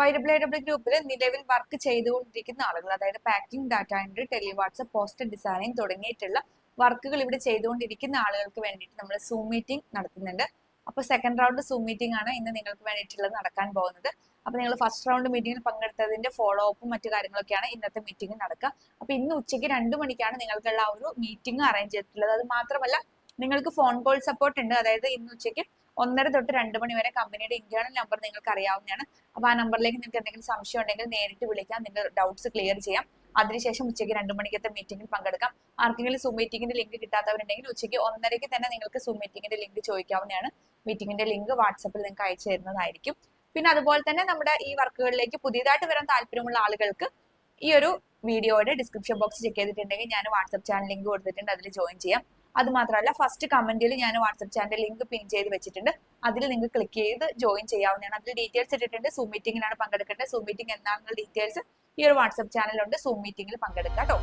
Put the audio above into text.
Y W W ഗ്രൂപ്പിൽ നിലവിൽ work ചെയ്തുകൊണ്ടിരിക്കുന്ന ആളുകൾ അതായത് പാക്കിംഗ് ഡാറ്റ എൻട്രി ടെലിവാട്സ് പോസ്റ്റർ ഡിസൈനിങ് തുടങ്ങിയിട്ടുള്ള വർക്കുകൾ ഇവിടെ ചെയ്തുകൊണ്ടിരിക്കുന്ന ആളുകൾക്ക് വേണ്ടിയിട്ട് നമ്മൾ സൂം മീറ്റിംഗ് നടത്തുന്നുണ്ട്. അപ്പോൾ സെക്കൻഡ് റൗണ്ട് സൂം മീറ്റിംഗ് ആണ് ഇന്ന് നിങ്ങൾക്ക് വേണ്ടിയിട്ടുള്ളത് നടക്കാൻ പോകുന്നത്. അപ്പോൾ നിങ്ങൾ ഫസ്റ്റ് റൗണ്ട് മീറ്റിംഗിൽ പങ്കെടുത്തതിന്റെ ഫോളോ അപ്പും മറ്റു കാര്യങ്ങളൊക്കെയാണ് ഇന്നത്തെ മീറ്റിംഗ് നടക്കുക. അപ്പോൾ ഇന്ന് ഉച്ചയ്ക്ക് രണ്ട് മണിക്കാണ് നിങ്ങൾക്കുള്ള ഒരു മീറ്റിംഗ് അറേഞ്ച് ചെയ്തിട്ടുള്ളത്. അത് മാത്രമല്ല നിങ്ങൾക്ക് ഫോൺ കോൾ സപ്പോർട്ട് ഉണ്ട്. അതായത് ഇന്ന് ഉച്ചയ്ക്ക് ഒന്നര തൊട്ട് രണ്ട് മണി വരെ കമ്പനിയുടെ ഇന്റേണൽ നമ്പർ നിങ്ങൾക്ക് അറിയാവുന്നതാണ് അപ്പൊ ആ നമ്പറിലേക്ക് നിങ്ങൾക്ക് എന്തെങ്കിലും സംശയം ഉണ്ടെങ്കിൽ നേരിട്ട് വിളിക്കാം. നിങ്ങളുടെ ഡൗട്ട്സ് ക്ലിയർ ചെയ്യാം. അതിനുശേഷം ഉച്ചയ്ക്ക് രണ്ട് മണിക്കത്തെ മീറ്റിംഗിൽ പങ്കെടുക്കാം. ആർക്കെങ്കിലും സൂം മീറ്റിംഗിന്റെ ലിങ്ക് കിട്ടാത്തവരുണ്ടെങ്കിൽ ഉച്ചയ്ക്ക് ഒന്നരയ്ക്ക് തന്നെ നിങ്ങൾക്ക് സൂം മീറ്റിംഗിന്റെ ലിങ്ക് ചോദിക്കാവുന്നതാണ്. മീറ്റിംഗിന്റെ ലിങ്ക് വാട്സപ്പിൽ നിങ്ങൾക്ക് അയച്ചു തരുന്നതായിരിക്കും. പിന്നെ അതുപോലെ തന്നെ നമ്മുടെ ഈ വർക്കുകളിലേക്ക് പുതിയതായിട്ട് വരാൻ താല്പര്യമുള്ള ആളുകൾക്ക് ഈ ഒരു വീഡിയോയുടെ ഡിസ്ക്രിപ്ഷൻ ബോക്സ് ചെക്ക് ചെയ്തിട്ടുണ്ടെങ്കിൽ ഞാൻ വാട്സപ്പ് ചാനൽ ലിങ്ക് കൊടുത്തിട്ടുണ്ട്. അതിൽ ജോയിൻ ചെയ്യാം. അത് മാത്രമല്ല ഫസ്റ്റ് കമന്റിൽ ഞാൻ വാട്സപ്പ് ചാനൽ ലിങ്ക് പിൻ ചെയ്ത് വെച്ചിട്ടുണ്ട്. അതിൽ നിങ്ങൾക്ക് ക്ലിക്ക് ചെയ്ത് ജോയിൻ ചെയ്യാവുന്നതാണ്. അതിൽ ഡീറ്റെയിൽസ് ഇട്ടിട്ടുണ്ട്. സൂം മീറ്റിംഗിലാണ് പങ്കെടുക്കേണ്ടത്. സൂം മീറ്റിംഗ് എന്താണെന്നുള്ള ഡീറ്റെയിൽസ് ഈ ഒരു വാട്സപ്പ് ചാനലുണ്ട് സൂം മീറ്റിംഗിൽ പങ്കെടുക്കാം കേട്ടോ.